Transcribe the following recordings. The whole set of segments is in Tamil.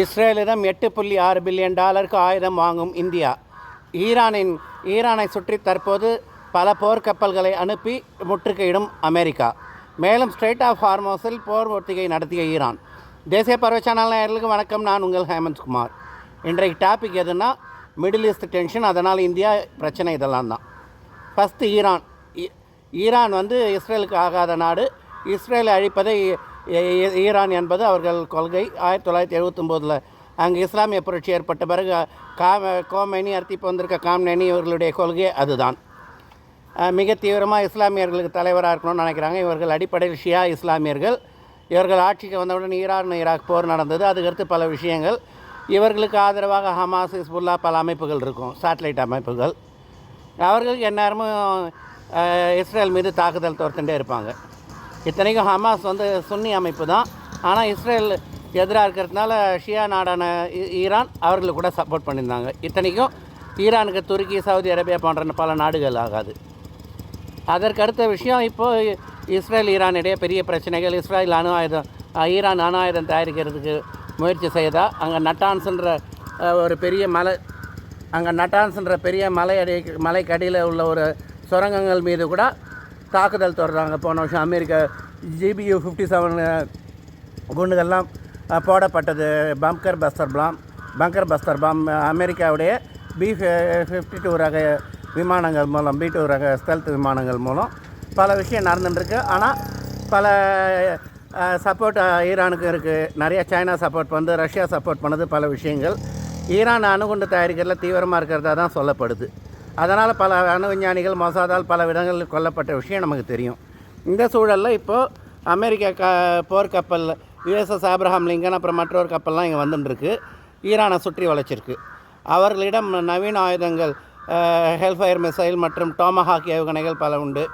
இஸ்ரேலிடம் எட்டு புள்ளி ஆறு பில்லியன் டாலருக்கு ஆயுதம் வாங்கும் இந்தியா. ஈரானின் ஈரானை சுற்றி தற்போது பல போர்க்கப்பல்களை அனுப்பி முற்றுகையிடும் அமெரிக்கா. மேலும் ஸ்ட்ரெயிட் ஆஃப் ஹார்மோஸில் போர் ஒத்திகை நடத்திய ஈரான். தேசிய பருவ சேனல் நேயர்களுக்கு வணக்கம். நான் உங்கள் ஹேமந்த் குமார். இன்றைக்கு டாபிக் எதுனா மிடில் ஈஸ்ட் டென்ஷன் அதனால் இந்தியா பிரச்சனை இதெல்லாம் தான். First Iran. ஈரான் வந்து இஸ்ரேலுக்கு ஆகாத நாடு. இஸ்ரேலை அழிப்பதை ஈரான் என்பது அவர்கள் கொள்கை. ஆயிரத்தி தொள்ளாயிரத்தி எழுபத்தொம்போதில் அங்கே இஸ்லாமிய புரட்சி ஏற்பட்ட பிறகு காம கோமேனி அர்த்திப்பு வந்திருக்க காம்னேனி இவர்களுடைய கொள்கை அதுதான். மிக தீவிரமாக இஸ்லாமியர்களுக்கு தலைவராக இருக்கணும்னு நினைக்கிறாங்க. இவர்கள் அடிப்படையில் ஷியா இஸ்லாமியர்கள். இவர்கள் ஆட்சிக்கு வந்தவுடன் ஈரான் ஈராக் போர் நடந்தது. அதுக்கடுத்து பல விஷயங்கள். இவர்களுக்கு ஆதரவாக ஹமாஸ் ஹிஸ்புல்லா பல அமைப்புகள் இருக்கும். சேட்டலைட் அமைப்புகள். அவர்களுக்கு எந்நேரமும் இஸ்ரேல் மீது தாக்குதல் துரத்துட்டே இருப்பாங்க. இத்தனைக்கும் ஹமாஸ் வந்து சுன்னி அமைப்பு தான். ஆனால் இஸ்ரேல் எதிராக இருக்கிறதுனால ஷியா நாடான ஈரான் அவர்களுக்கு கூட சப்போர்ட் பண்ணியிருந்தாங்க. இத்தனைக்கும் ஈரானுக்கு துருக்கி சவுதி அரேபியா போன்ற பல நாடுகள் ஆகாது. அதற்கு அடுத்த விஷயம் இப்போது இஸ்ரேல் ஈரான் இடையே பெரிய பிரச்சனைகள். இஸ்ரேல் அணு ஆயுதம் ஈரான் அணு ஆயுதம் தயாரிக்கிறதுக்கு முயற்சி செய்தா. அங்கே நட்டான்ஸுன்ற ஒரு பெரிய மலை அங்கே நட்டான்ஸுன்ற பெரிய மலை அடி மலைக்கடியில் உள்ள ஒரு சுரங்கங்கள் மீது கூட தாக்குதல் தொடர்றாங்க. போன வருஷம் அமெரிக்கா ஜிபியு ஃபிஃப்டி செவன் குண்டுகள்லாம் போடப்பட்டது. Bunker buster bomb bunker buster bomb அமெரிக்காவுடைய பி ஃபிஃப்டி டூ ரக விமானங்கள் மூலம் பி டூ ரக ஸ்டெல்த் விமானங்கள் மூலம் பல விஷயம் நடந்துட்டுருக்கு. ஆனால் பல சப்போர்ட் ஈரானுக்கு இருக்குது நிறைய சைனா சப்போர்ட் பண்ணுது ரஷ்யா சப்போர்ட் பண்ணுது பல விஷயங்கள். ஈரான் அணுகுண்டு தயாரிக்கிறதுல தீவிரமாக இருக்கிறதா தான் சொல்லப்படுது. அதனால் பல அணு விஞ்ஞானிகள் மொசாதால் பல இடங்களில் கொல்லப்பட்ட விஷயம் நமக்கு தெரியும். இந்த சூழலில் இப்போது அமெரிக்க க போர்க்கப்பல் யுஎஸ்எஸ் ஆப்ரஹாம் லிங்கன் அப்புறம் மற்றொரு கப்பல்லாம் இங்கே வந்துட்டுருக்கு. ஈரானை சுற்றி வளைச்சிருக்கு. அவர்களிடம் நவீன ஆயுதங்கள் ஹெல்ஃபயர் மிசைல் மற்றும் டோமஹாக் ஏவுகணைகள் பல உண்டு.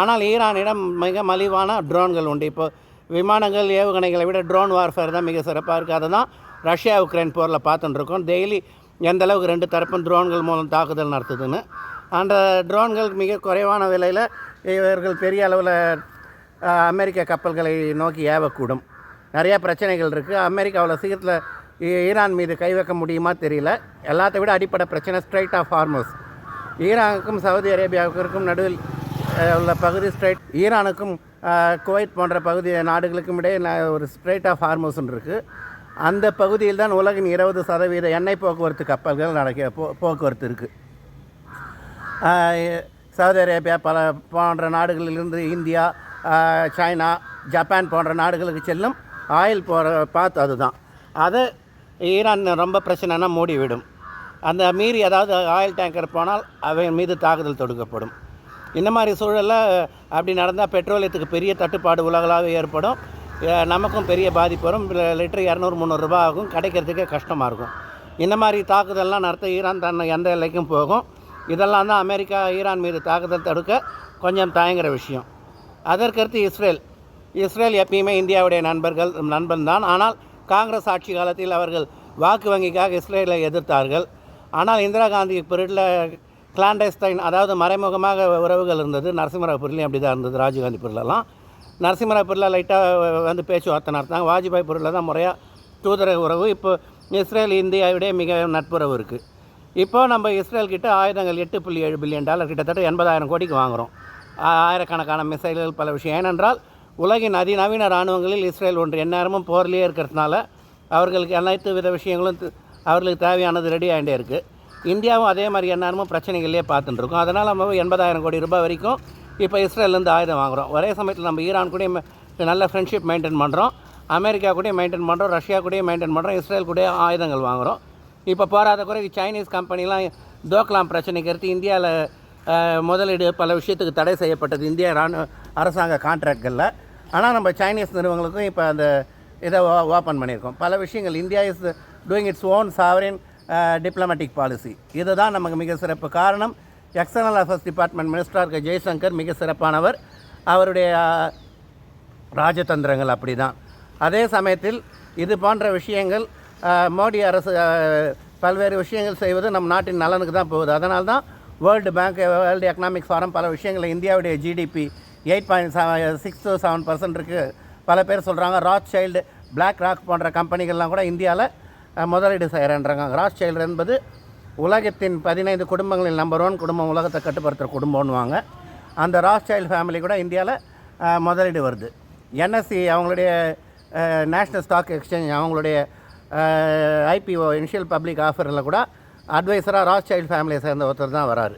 ஆனால் ஈரானிடம் மிக மலிவான ட்ரோன்கள் உண்டு. இப்போது விமானங்கள் ஏவுகணைகளை விட ட்ரோன் வார்ஃபேர் தான் மிக சிறப்பாக இருக்குது. அதை தான் ரஷ்யா உக்ரைன் போரில் பார்த்துட்டுருக்கோம். டெய்லி எந்த அளவுக்கு ரெண்டு தரப்பும் ட்ரோன்கள் மூலம் தாக்குதல் நடத்துதுன்னு. அந்த ட்ரோன்கள் மிக குறைவான விலையில் இவர்கள் பெரிய அளவில் அமெரிக்க கப்பல்களை நோக்கி ஏவக்கூடும். நிறையா பிரச்சனைகள் இருக்குது அமெரிக்காவில் சீக்கிரத்தில் ஈரான் மீது கை வைக்க முடியுமா தெரியல. எல்லாத்தை விட அடிப்படை பிரச்சனை ஸ்ட்ரைட் ஆஃப் ஹார்மோஸ் ஈரானுக்கும் சவுதி அரேபியாவுக்கும் நடுவில் உள்ள பகுதி ஸ்ட்ரைட் ஈரானுக்கும் குவைத் போன்ற பகுதி நாடுகளுக்கும் இடையே ஒரு ஸ்ட்ரைட் ஆஃப் ஹார்மோஸ்ன்னு இருக்குது அந்த பகுதியில் தான் உலகின் இருபது சதவீத எண்ணெய் போக்குவரத்து கப்பல்கள் நடக்க போ போக்குவரத்து இருக்குது சவுதி அரேபியா பல போன்ற நாடுகளிலிருந்து இந்தியா சைனா ஜப்பான் போன்ற நாடுகளுக்கு செல்லும் ஆயில் போகிற பார்த்து அதுதான். அதை ஈரான் ரொம்ப பிரச்சனைனா மூடிவிடும். அந்த மீறி ஏதாவது ஆயில் டேங்கர் போனால் அவன் மீது தாக்குதல் தொடுக்கப்படும். இந்த மாதிரி சூழலில் அப்படி நடந்தால் பெட்ரோலியத்துக்கு பெரிய தட்டுப்பாடு உலகளாவே ஏற்படும். நமக்கும் பெரிய பாதிப்பு வரும். லிட்டர் இரநூறு முந்நூறுரூபா ஆகும். கிடைக்கிறதுக்கே கஷ்டமாக இருக்கும். இந்த மாதிரி தாக்குதல்லாம் நடத்த ஈரான் தன்னை எந்த எல்லைக்கும் போகும். இதெல்லாம் தான் அமெரிக்கா ஈரான் மீது தாக்குதல் தடுக்க கொஞ்சம் தயங்குற விஷயம். அதற்கடுத்து இஸ்ரேல். இஸ்ரேல் எப்பயுமே இந்தியாவுடைய நண்பர்கள் நண்பன் தான். ஆனால் காங்கிரஸ் ஆட்சி காலத்தில் அவர்கள் வாக்கு வங்கிக்காக இஸ்ரேலை எதிர்த்தார்கள். ஆனால் இந்திரா காந்தி பீரியடில் கிளாண்டஸ்டைன் அதாவது மறைமுகமாக உறவுகள் இருந்தது நரசிம்மராவ்பூர்லேயும் அப்படி தான் இருந்தது ராஜீவ்காந்தி பீரியட்லலாம் நரசிம்மராவ்பூரில் லைட்டாக வந்து பேச்சுவார்த்தை நடத்தினாங்க வாஜ்பாய் பொருளில் தான் முறையாக தூதரக உறவு. இப்போ இஸ்ரேல் இந்தியாவிடையே மிக நட்புறவு இருக்குது இப்போ நம்ம இஸ்ரேல் கிட்ட ஆயுதங்கள் எட்டு புள்ளி ஏழு பில்லியன் டாலர் கிட்டத்தட்ட எண்பதாயிரம் கோடிக்கு வாங்குகிறோம் ஆயிரக்கணக்கான மிசைல்கள் பல விஷயம். ஏனென்றால் உலகின் அதிநவீன இராணுவங்களில் இஸ்ரேல் ஒன்று எந்நேரமும் போர்லேயே இருக்கிறதுனால அவர்களுக்கு அனைத்து வித விஷயங்களும் அவர்களுக்கு தேவையானது ரெடி ஆகிட்டே இருக்குது இந்தியாவும் அதே மாதிரி எந்நேரமும் பிரச்சனைகள்லேயே பார்த்துட்டுருக்கோம் அதனால் நம்ம எண்பதாயிரம் கோடி ரூபாய் வரைக்கும் இப்போ இஸ்ரேலேருந்து ஆயுதம் வாங்குகிறோம் ஒரே சமயத்தில் நம்ம ஈரான் கூடயும் நல்ல ஃப்ரெண்ட்ஷிப் மெயின்டைன் பண்ணுறோம் அமெரிக்கா கூடயும் மெயின்டைன் பண்ணுறோம் ரஷ்யா கூடயும் மெயின்டைன் பண்ணுறோம் இஸ்ரேல் கூடயே ஆயுதங்கள் வாங்குகிறோம் இப்போ போராத குறைக்கு சைனீஸ் கம்பெனிலாம் தோக்லாம் பிரச்சனைக்கு எடுத்து இந்தியாவில் முதலீடு பல விஷயத்துக்கு தடை செய்யப்பட்டது. இந்திய ராணுவ அரசாங்க கான்ட்ராக்ட்களில் ஆனால் நம்ம சைனீஸ் நிறுவனங்களுக்கும் இப்போ அந்த இதை ஓப்பன் பண்ணியிருக்கோம். பல விஷயங்கள் India is doing its own sovereign diplomatic policy இதுதான் நமக்கு மிக சிறப்பு காரணம். எக்ஸ்டர்னல் அஃபேர்ஸ் டிபார்ட்மெண்ட் மினிஸ்டராக இருக்க ஜெய்சங்கர் மிக சிறப்பானவர். அவருடைய ராஜதந்திரங்கள் அப்படி தான் அதே சமயத்தில் இது போன்ற விஷயங்கள் மோடி அரசு பல்வேறு விஷயங்கள் செய்வது நம் நாட்டின் நலனுக்கு தான் போகுது. அதனால் தான் world bank world economic forum பல விஷயங்களை இந்தியாவுடைய GDP eight point six to seven percent இருக்குது பல பேர் சொல்கிறாங்க ராக் சைல்டு பிளாக் ராக் போன்ற கம்பெனிகள்லாம் கூட இந்தியாவில் முதலீடு செய்கிறேன்றாங்க ராஸ்சைல்டு என்பது உலகத்தின் பதினைந்து குடும்பங்களில் நம்பர் ஒன் குடும்பம் உலகத்தை கட்டுப்படுத்துகிற குடும்பம்னுவாங்க. அந்த ராஸ்டைல் ஃபேமிலி கூட இந்தியாவில் முதலீடு வருது. என்எஸ்சி அவங்களுடைய நேஷ்னல் ஸ்டாக் எக்ஸ்சேஞ்ச் அவங்களுடைய ஐபிஓ இனிஷியல் பப்ளிக் ஆஃபரில் கூட அட்வைசராக ராஸ்டைல் ஃபேமிலியை சேர்ந்த ஒருத்தர் தான் வராரு.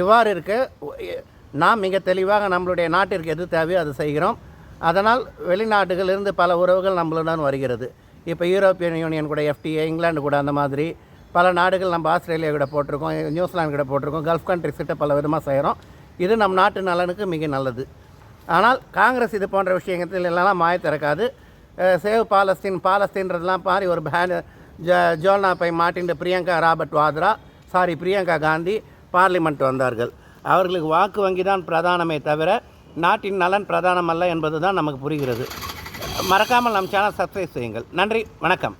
இவ்வாறு இருக்க நாம் மிக தெளிவாக நம்மளுடைய நாட்டிற்கு எது தேவையோ அது செய்கிறோம். அதனால் வெளிநாடுகளிலிருந்து பல உறவுகள் நம்மளுடன் வருகிறது. இப்போ யூரோப்பியன் யூனியன் கூட எஃப்டிஏ இங்கிலாந்து கூட அந்த மாதிரி பல நாடுகள் நம்ம ஆஸ்திரேலியா கூட போட்டிருக்கோம் நியூசிலாந்து கூட போட்டிருக்கோம் கல்ஃப் கண்ட்ரிஸ்கிட்ட பல விதமாக செய்கிறோம் இது நம் நாட்டு நலனுக்கு மிக நல்லது. ஆனால் காங்கிரஸ் இது போன்ற விஷயங்கள் எல்லாம் மாய திறக்காது. சேவ் பாலஸ்தீன் பாலஸ்தீன்றதெல்லாம் பாரி ஒரு பேன் ஜ ஜோல்னா பை மாட்டின்ற Priyanka Robert Vadra sorry Priyanka Gandhi parliament வந்தார்கள். அவர்களுக்கு வாக்கு வங்கி தான் பிரதானமே தவிர நாட்டின் நலன் பிரதானமல்ல என்பது தான் நமக்கு புரிகிறது. மறக்காமல் நம் சேனல் சப்ஸ்கிரைப் செய்யுங்கள். நன்றி வணக்கம்.